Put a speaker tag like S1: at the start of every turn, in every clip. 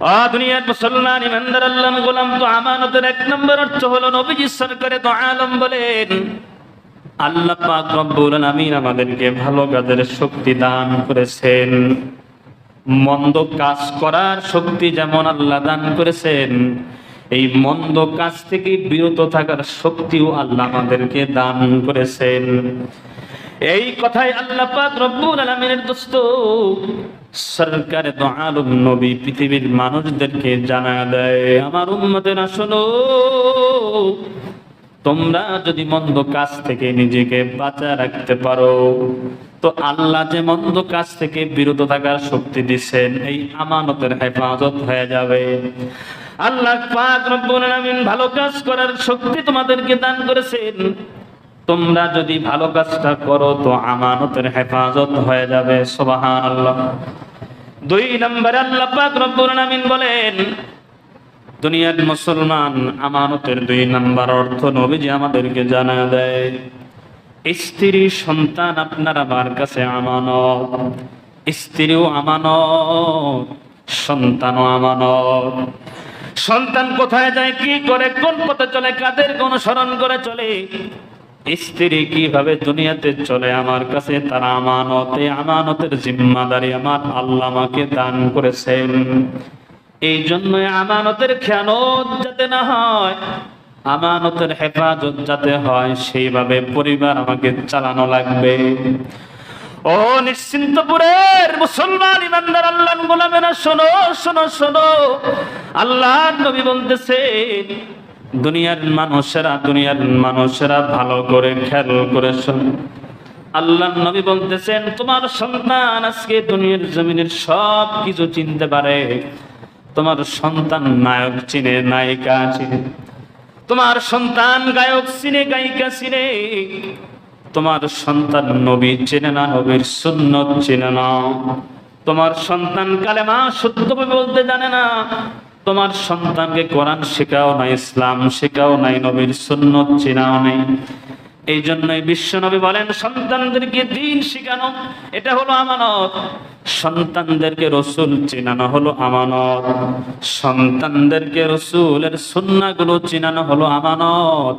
S1: শক্তি দান করেছেন। মন্দ কাজ করার শক্তি যেমন আল্লাহ দান করেছেন, এই মন্দ কাজ থেকে বিরত থাকার শক্তিও আল্লাহ আমাদেরকে দান করেছেন। এই কথাই আল্লাহ পাক রব্বুল আলামিনের দোস্ত। সরকারে তো আলম নবী পৃথিবীর মানুষদেরকে জানা দেয়, আমার উম্মতেরা শোনো, তোমরা যদি মন্দ কাজ থেকে নিজেকে বাঁচা রাখতে পারো, তো আল্লাহ যে মন্দ কাজ থেকে বিরত থাকার শক্তি দিচ্ছেন, এই আমানতের হেফাজত হয়ে যাবে। আল্লাহ পাক রব্বুল আলামিন ভালো কাজ করার শক্তি তোমাদেরকে দান করেছেন। তোমরা যদি ভালো কাজটা করো, তো আমানতের হেফাজত হয়ে যাবে দুই নম্বরে আল্লাহ বলেন, দুনিয়ার মুসলমান আমানতের দুই নাম্বার অর্থ নবীজি আমাদেরকে জানা দেয়, স্ত্রী সন্তান আপনার আমার কাছে আমানত, স্ত্রীও আমানত, সন্তানও আমানত। সন্তান কোথায় যায়, কি করে, কোন পথে চলে, কাদের অনুসরণ করে চলে স্ত্রী কীভাবে দুনিয়াতে চলে, আমার কাছে তারা আমানতে, আমানতের জিম্মাদারি আমার আল্লাহ আমাকে দান করেছেন। এই জন্য আমানতের খেয়ানত যাতে না হয়, আমানতের হেফাজত যাতে হয়, সেইভাবে পরিবার আমাকে চালানো লাগবে। ও নিশ্চিন্তপুরের মুসলমান ইমানদার আল্লাহ গোলামেরা, শোনো শোনো শোনো। আল্লাহ নবী বলতেছে দুনিয়ার মানুষেরা দুনিয়ার মানুষেরা ভালো করে খেয়াল করে আল্লাহ নবী বলতেছেন, তোমার সন্তান আজকে দুনিয়ার জমিনের সব কিছু চিনতে পারে। তোমার সন্তান নায়ক চিনে, নায়িকা চিনে। তোমার সন্তান গায়ক চিনে, গায়িকা চিনে। তোমার সন্তান নবী চেনে না, নবীর সুন্নত চেনে না। তোমার সন্তান কালেমা সত্যভাবে বলতে জানে না। তোমার সন্তানকে কোরআন শেখাও নাই, ইসলাম শেখাও নাই, নবীর সুন্নত চেনাও নাই। এই জন্যই বিশ্বনবী বলেন, সন্তানদেরকে দিন শেখানো, এটা হলো আমানত। সন্তানদেরকে রসুল চেনানো হলো আমানত। সন্তানদেরকে রসুলের সুন্নাগুলো চেনানো হলো আমানত।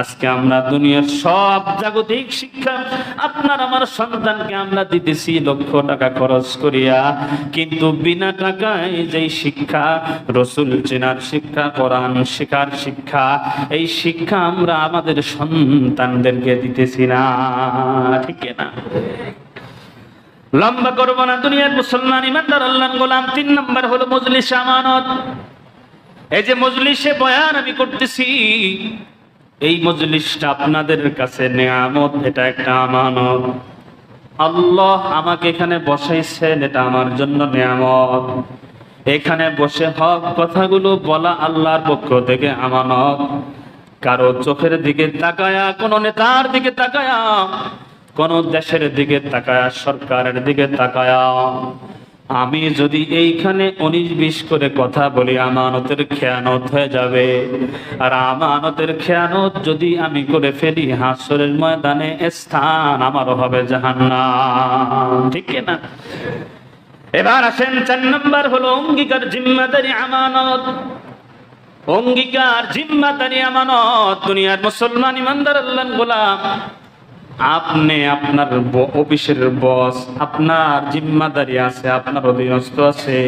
S1: আজকে আমরা দুনিয়ার সব জাগতিক শিক্ষা আপনার আমার সন্তানকে আমরা দিতেছি, লক্ষ টাকা খরচ করিয়া। কিন্তু বিনা টাকায় যেই শিক্ষা, রসুল চেনার শিক্ষা, কোরআন শেখার শিক্ষা, এই শিক্ষা আমরা আমাদের সন্তানদেরকে দিতেছি না, ঠিক না লম্বা করব না, দুনিয়ার মুসলমান, ইমানদার আল্লাহ গোলাম, তিন নম্বর হলো মজলিস আমানত। এই যে মজলিসে বয়ান আমি করতেছি, এই মজলিসটা আপনাদের কাছে নেয়ামত, এটা একটা আমানত। আল্লাহ আমাকে এখানে বসাইছেন, এটা আমার জন্য নেয়ামত। এখানে বসে হক কথাগুলো বলা আল্লাহর পক্ষ থেকে আমানত। কারও চোখের দিকে তাকায়া, কোন নেতার দিকে তাকায়া কোন দেশের দিকে তাকায়া, সরকারের দিকে তাকায়া, আমি যদি এইখানে উনিশ বিশ করে কথা বলি, আমানতের খেয়ানত হয়ে যাবে। আর আমানতের খেয়ানত যদি আমি করে ফেলি, হাসরের ময়দানে স্থান আমারও হবে জাহান্নাম। ঠিক না এবার আসেন চার নম্বর হলো অঙ্গীকার জিম্মাদারি আমানত। অঙ্গীকার জিম্মাদারি আমানত। দুনিয়ার মুসলমান ইমানদার আল্লাহ গোলাম। আপনি আপনার অফিসের বস, আপনার জিম্মাদারি আছে, আপনার অধীনস্থ আছে।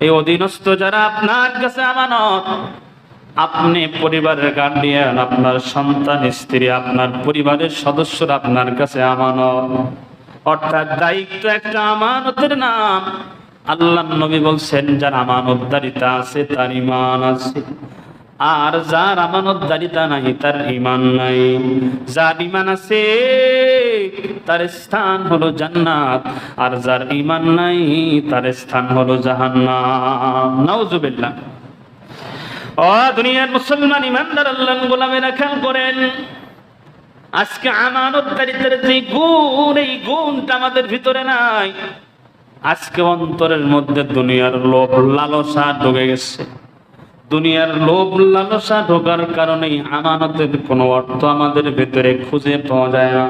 S1: এই অধীনস্থ যারা আপনার কাছে আমানত, আপনি পরিবারের গার্ডিয়ান আপনার সন্তান, স্ত্রী, আপনার পরিবারের সদস্যরা আপনার কাছে আমানত। অর্থাৎ দায়িত্ব একটা আমানতের নাম। আল্লাহ নবী বলছেন, যার আমানতদারিতা আছে, তার ইমান আছে। আর যার আমানতদারিতা নাই তার ইমান নাই। যার ইমান আছে, তার স্থান হলো জান্নাত। আর যার ইমান নাই, তার স্থান হলো জাহান্নাম। নাউজুবিল্লাহ। ও দুনিয়ার মুসলমান ইমানদার আল্লাহ গোলামেরা খেয়াল করেন, আজকে আমানতদারিতার যে গুণ, এই গুণটা আমাদের ভিতরে নাই। আজকে অন্তরের মধ্যে দুনিয়ার লোভ, লালসা ঢুকে গেছে। দুনিয়ার লোভ লালসা ঢোকার কারণেই আমানতের কোনো অর্থ আমাদের ভেতরে খুঁজে পাওয়া যায় না।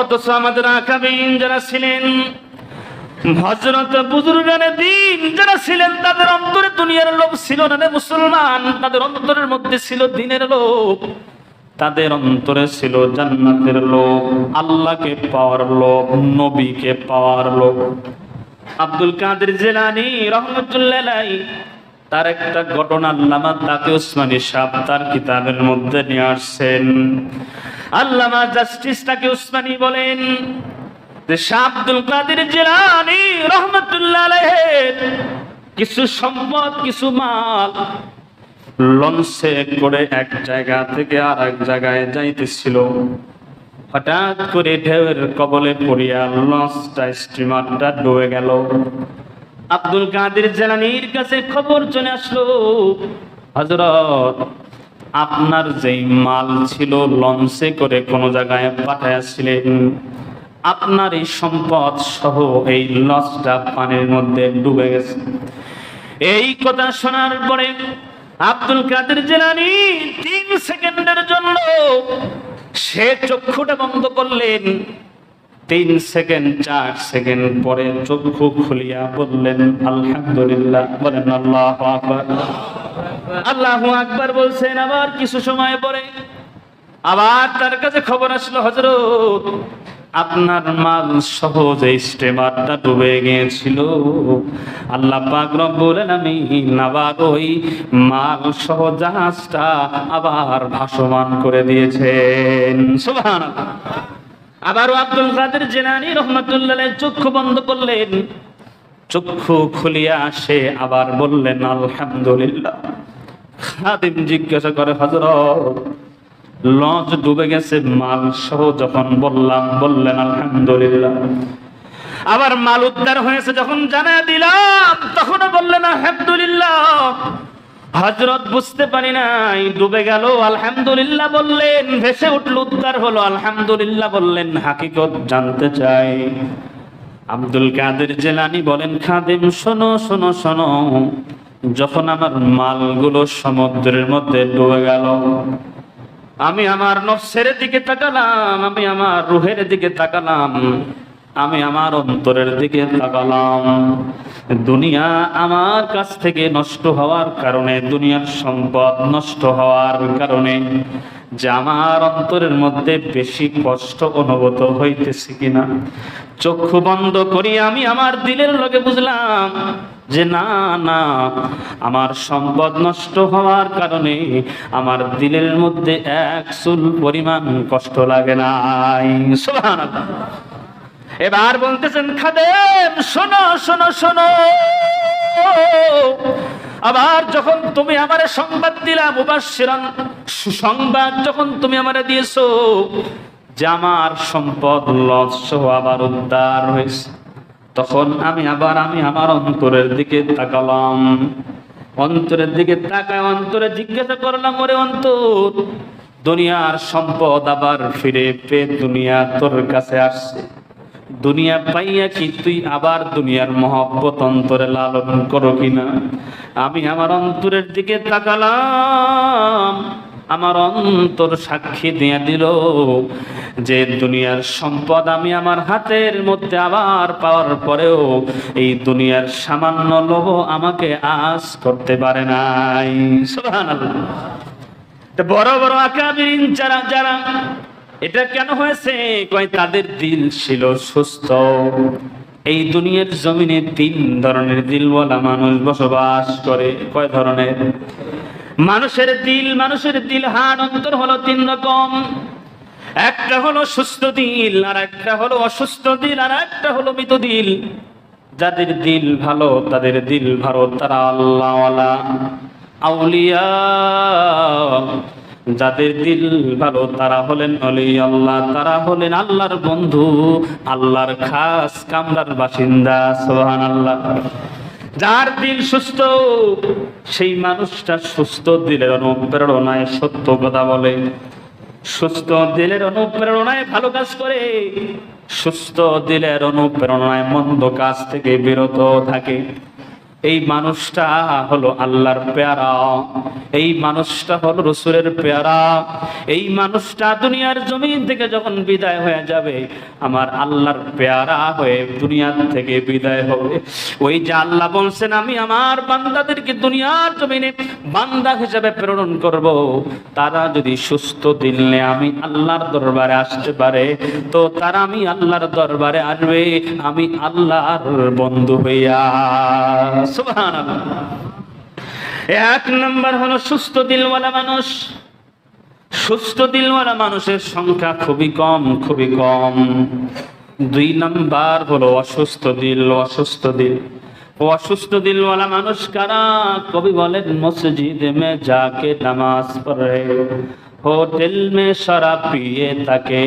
S1: অথচ আমাদের আকাবিন যারা ছিলেন হজরত বুজুর্গানে দিন যারা ছিলেন, তাদের অন্তরে দুনিয়ার লোভ ছিল না রে মুসলমান, তাদের অন্তরের মধ্যে ছিল দিনের লোভ। তাদের অন্তরে ছিল জান্নাতের লোভ, আল্লাহকে পাওয়ার লোভ, নবীকে পাওয়ার লোভ। আব্দুল কাদের জেলানি রহমতুল্লাহ তার একটা ঘটনা আল্লামা তাকে উসমানী সাহ তার কিতাবের মধ্যে নিয়ে আসছেন। আল্লামা জাস্টিস তাকে উসমানী বলেন কাদের কিছু সম্পদ, কিছু মাল লঞ্চে করে এক জায়গা থেকে আর এক জায়গায় যাইতেছিল। হঠাৎ করে ঢেউয়ের কবলে পড়িয়া লঞ্চটা, স্টিমারটা ডুবে গেল। আব্দুল কাদের জেলানির কাছে খবর চলে আসলো। হজরত আপনার যেই মাল ছিল লঞ্চে করে কোনো জায়গায় পাঠাইয়াছিলেন, আপনার এই সম্পদ সহ এই লঞ্চটা পানির মধ্যে ডুবে গেছে। এই কথা শোনার পরে আব্দুল কাদের জেলানি তিন সেকেন্ডের জন্য সে চক্ষুটা বন্ধ করলেন। তিন সেকেন্ড, চার সেকেন্ড পরে চক্ষু খুলিয়া বললেন, আলহামদুলিল্লাহ। বলেন, আল্লাহ আকবার। আল্লাহ আকবর বলছেন, আবার কিছু সময় পরে। আবার তার কাছে খবর আসলো হজরত আপনার মাল সহজ এই স্টেমারটা ডুবে গিয়েছিল। আল্লাহ পাক রব্বুল আলামিন আবার ওই মাল সহ জাহাজটা আবার ভাসমান করে দিয়েছেন। সুবহানাল্লাহ। আবারও আব্দুল কাদের জেনানি রহমতুল্লাহ চক্ষু বন্ধ করলেন। চক্ষু খুলিয়া আসে আবার বললেন, আলহামদুলিল্লাহ। খাদিম জিজ্ঞাসা করে হজরত লঞ্চ ডুবে গেছে মাল সহ যখন বললাম, বললেন, আলহামদুলিল্লাহ। আবার মাল উদ্ধার হয়েছে, যখন জানা দিলাম, তখনও বললেন, আলহামদুলিল্লাহ। হজরত বুঝতে পারি নাই, ডুবে গেল, আলহামদুলিল্লাহ বললেন, ভেসে উঠল, উদ্ধার হলো, আলহামদুলিল্লাহ বললেন, হাকিকত জানতে চাই। আব্দুল কাদের জেলানি বলেন, খাদিম, শোনো শোনো শোনো, যখন আমার মালগুলো সমুদ্রের মধ্যে ডুবে গেল, আমি আমার নফসের দিকে তাকালাম, আমি আমার রুহের দিকে তাকালাম আমি আমার অন্তরের দিকে তাকালাম। দুনিয়া আমার কাছ থেকে নষ্ট হওয়ার কারণে, দুনিয়ার সম্পদ নষ্ট হওয়ার কারণে যে আমার অন্তরের মধ্যে বেশি কষ্ট অনুভূত হইতেছে কিনা। চক্ষু বন্ধ করি আমি আমার দিলের লোকে বুঝলাম যে না না, আমার সম্পদ নষ্ট হওয়ার কারণে আমার দিলের মধ্যে এক চুল পরিমাণ কষ্ট লাগে সুবহানাল্লাহ। এবার বলতেছেন, খাদেম, শোনো শোনো শোনো। আবার যখন তুমি আমার সংবাদ দিলা, মুবাশশিরান, সুসংবাদ যখন তুমি আমারে দিয়েছ, যে আমার সম্পদ লস আবার উদ্ধার হয়েছে। তখন আমি আবার, আমি আমার অন্তরের দিকে তাকালাম। অন্তরের দিকে তাকায় অন্তরে জিজ্ঞাসা করলাম, ওরে অন্তর, দুনিয়ার সম্পদ আবার ফিরে পেয়ে দুনিয়া তোর কাছে আসছে? দুনিয়া পাইয়া কি তুই আবার দুনিয়ার মহব্বত অন্তরে লালন করো কিনা? আমি আমার অন্তরের দিকে তাকালাম, আমার অন্তর সাক্ষী দিয়ে দিল যে দুনিয়ার সম্পদ আমি আমার হাতের মধ্যে আবার পাওয়ার পরেও এই দুনিয়ার সামান্য লোভ আমাকে আজ করতে পারে নাই। বড় বড় আকাবিরিন, যারা যারা এটা কেন হয়েছে? কয়, তাদের দিল ছিল সুস্থ। এই দুনিয়ার জমিনে তিন ধরনের দিলওয়ালা মানুষ বসবাস করে। কয় ধরনের? মানুষের দিল মানুষের দিল হান অন্তর হলো তিন রকম। একটা হলো সুস্থ দিল, আর একটা হলো অসুস্থ দিল, আর একটা হলো মৃত দিল। যাদের দিল ভালো, তাদের দিল ভালো, তারা আল্লাহওয়ালা। আউলিয়া। যাদের দিল ভালো তারা হলেন অলি আল্লাহ, তারা হলেন আল্লাহর বন্ধু, আল্লাহর খাস কামরার বাসিন্দা সোহান আল্লাহ যার দিল সুস্থ, সেই মানুষটা সুস্থ দিলের অনুপ্রেরণায় সত্য কথা বলে। সুস্থ দিলের অনুপ্রেরণায় ভালো কাজ করে, সুস্থ দিলের অনুপ্রেরণায় মন্দ কাজ থেকে বিরত থাকে। এই মানুষটা হলো আল্লাহর পেয়ারা। এই মানুষটা হলো রসুলের পেয়ারা। এই মানুষটা দুনিয়ার জমিন থেকে যখন বিদায় হয়ে যাবে, আমার আল্লাহর পেয়ারা হয়ে দুনিয়ার থেকে বিদায় হবে। ওই যে আল্লাহ বলছেন, আমি আমার বান্দাদেরকে দুনিয়ার জমিনে বান্দা হিসেবে প্রেরণ করব। তারা যদি সুস্থ দিল আমি আল্লাহর দরবারে আসতে পারে। তো তারা আমি আল্লাহর দরবারে আসবে, আমি আল্লাহর বন্ধু হইয়া এক নম্বর হলো সুস্থ দিলওয়ালা মানুষ। সুস্থ দিলওয়ালা মানুষের সংখ্যা খুবই কম খুবই কম। দুই নাম্বার হলো অসুস্থ দিল অসুস্থ দিল। অসুস্থ দিলওয়ালা মানুষ কারা? কবি বলেন, মসজিদ মে যাকে নামাজ পড়ে, হোটেল মে শরাব পিয়ে তাকে।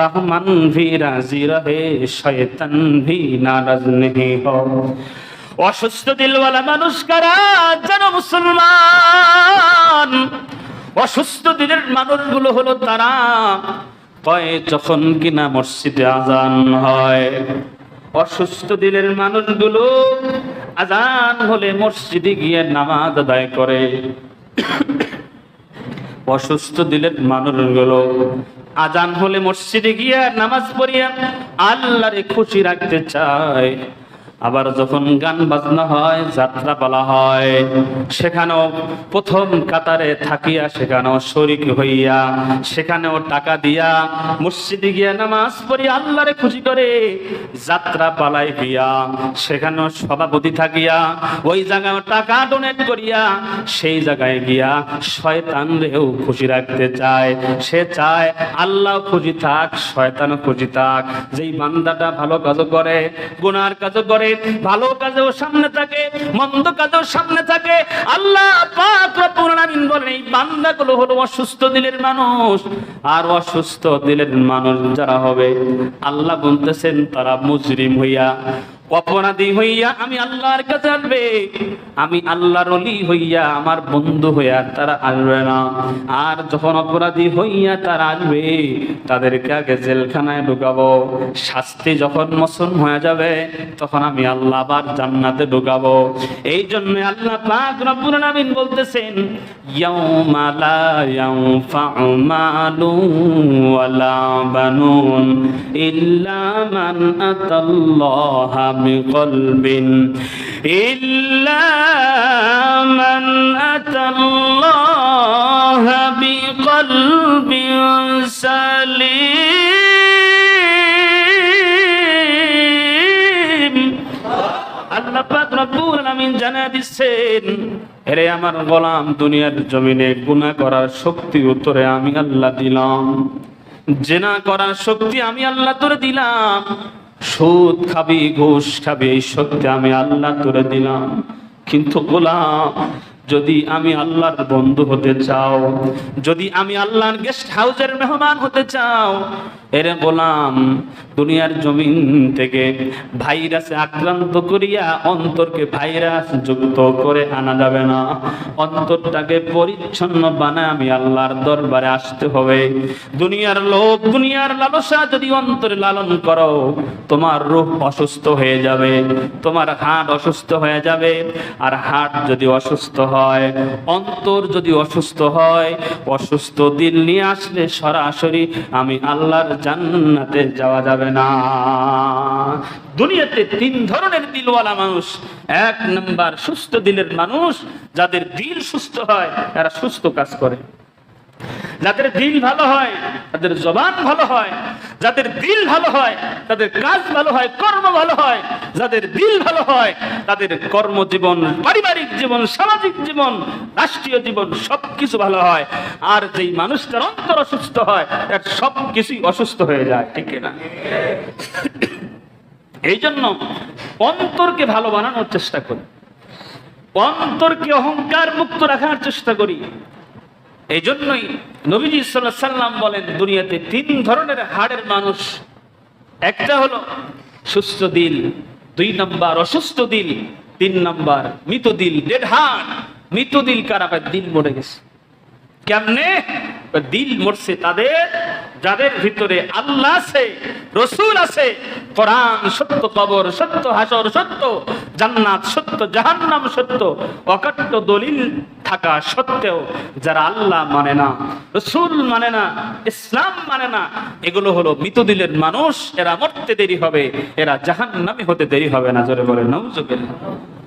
S1: রহমান ভি রাজি রহে, শয়তান ভি নারাজ নেই হো। অসুস্থ দিলওয়ালা মানুষ কারা? যেন মুসলমান। অসুস্থ দিলের মানুষগুলো হলো তারা কয়, যখন কিনা মসজিদে আজান হয়, অসুস্থ দিলের মানুষগুলো আজান হলে মসজিদে গিয়ে নামাজ আদায় করে। অসুস্থ দিলের মানুষগুলো আজান হলে মসজিদে গিয়ে নামাজ পড়িয়া আল্লাহরে খুশি রাখতে চায়। আবার যখন গান বাজনা হয়, যাত্রা পালা হয়, সেখানেও প্রথম কাতারে থাকিয়া, সেখানেও শরিক হইয়া, সেখানেও টাকা দিয়া মসজিদে গিয়া নামাজ পড়ি, আল্লাহরে খুশি করে যাত্রা পালায় গিয়া সেখানেও সভাপতি থাকিয়া, ওই জায়গায় টাকা ডোনেট করিয়া, সেই জায়গায় গিয়া শয়তান রেও খুশি রাখতে চায়। সে চায়, আল্লাহ খুশি থাক শয়তান খুশি থাক। যেই বান্দাটা ভালো কাজ করে, গুনার কাজ করে ভালো কাজেও সামনে থাকে, মন্দ কাজেও সামনে থাকে। আল্লাহ পাক বলেন, এই বান্দাগুলো হলো অসুস্থ দিলের মানুষ। আর অসুস্থ দিলের মানুষ যারা হবে, আল্লাহ বলতেছেন, তারা মুজরিম হইয়া অপরাধী হইয়া আমি আল্লাহর কাছে আসবে। আমি আল্লাহর অলি হইয়া আমার বন্ধু হইয়া তারা আসবে না। আর যখন অপরাধী হইয়া তারা আসবে, তাদেরকে আগে জেলখানায় ঢুকাবো। শাস্তি যখন মোচন হয়ে যাবে, তখন আমি আল্লাহ আবার জান্নাতে ঢুকাবো। এই জন্য আল্লাহ পাক রব্বুল আলামিন বলতেছেন, ইয়াউমা লা ওয়ালা বানুন ইল্লা মান আতাল্লাহা বিকলবিন ইল্লা মান আতাল্লাহা বিকলবিন সালিম। আল্লাহ পাক রব্বুল আলামিন জানা দিচ্ছেন এরে আমার গোলাম, দুনিয়ার জমিনে গুনাহ করার শক্তি উত্তরে আমি আল্লাহ দিলাম। জেনা করার শক্তি আমি আল্লাহ তোরে দিলাম। সুদ খাবি ঘুষ খাবি এই সত্যি আমি আল্লাহ তুলে দিলাম। কিন্তু গোলাম যদি আমি আল্লাহর বন্ধু হতে চাও, যদি আমি আল্লাহর গেস্ট হাউসের মেহমান হতে চাও, এরে গোলাম, দুনিয়ার জমিন থেকে ভাইরাসে আক্রান্ত করিয়া অন্তরকে ভাইরাস যুক্ত করে আনা যাবে না। অন্তরটাকে পরিচ্ছন্ন বানায় আমি আল্লাহর দরবারে আসতে হবে। দুনিয়ার লোভ, দুনিয়ার লালসা যদি অন্তরে লালন করো, তোমার রূপ অসুস্থ হয়ে যাবে, তোমার হাট অসুস্থ হয়ে যাবে, আর হাট যদি অসুস্থ অন্তর যদি অসুস্থ হয়, অসুস্থ দিল নিয়ে আসলে সরাসরি আমি আল্লাহর জান্নাতে যাওয়া যাবে না। দুনিয়াতে তিন ধরনের দিলওয়ালা মানুষ, এক নাম্বার সুস্থ দিলের মানুষ, যাদের দিল সুস্থ হয়, তারা সুস্থ কাজ করে। যাদের দিল ভালো হয়, তাদের জবান ভালো হয় যাদের দিল ভালো হয়, তাদের কাজ ভালো হয়, কর্ম ভালো হয়, যাদের দিল ভালো হয়, তাদের কর্মজীবন, পারিবারিক জীবন, সামাজিক জীবন, রাষ্ট্রীয় জীবন, সবকিছু ভালো হয়। আর যেই মানুষটার অন্তর অসুস্থ হয়, তার সব কিছুই অসুস্থ হয়ে যায়, ঠিক না এই জন্য অন্তরকে ভালো বানানোর চেষ্টা করি। অন্তরকে অহংকার মুক্ত রাখার চেষ্টা করি। এই জন্যই নবীজি সাল্লাম বলেন, দুনিয়াতে তিন ধরনের হাড়ের মানুষ। একটা হলো সুস্থ দিল, দুই নাম্বার অসুস্থ দিল, তিন নাম্বার মৃত দিল, ডেড হার্ট। মৃত দিল কারা? দিল মরে গেছে। কেমনে? দিল মরছে তাদের, যাদের ভিতরে আল্লাহ আছে, রসুল আছে, কোরআন সত্য, কবর সত্য, হাসর সত্য, জান্নাত সত্য, জাহান্নাম সত্য, অকাট্য দলিল থাকা সত্ত্বেও যারা আল্লাহ মানে না, রসুল মানে না, ইসলাম মানে না, এগুলো হলো মৃতদিলের মানুষ, এরা মরতে দেরি হবে, এরা জাহান নামে হতে দেরি হবে না, জোরে বলে নৌজুবিল্লাহ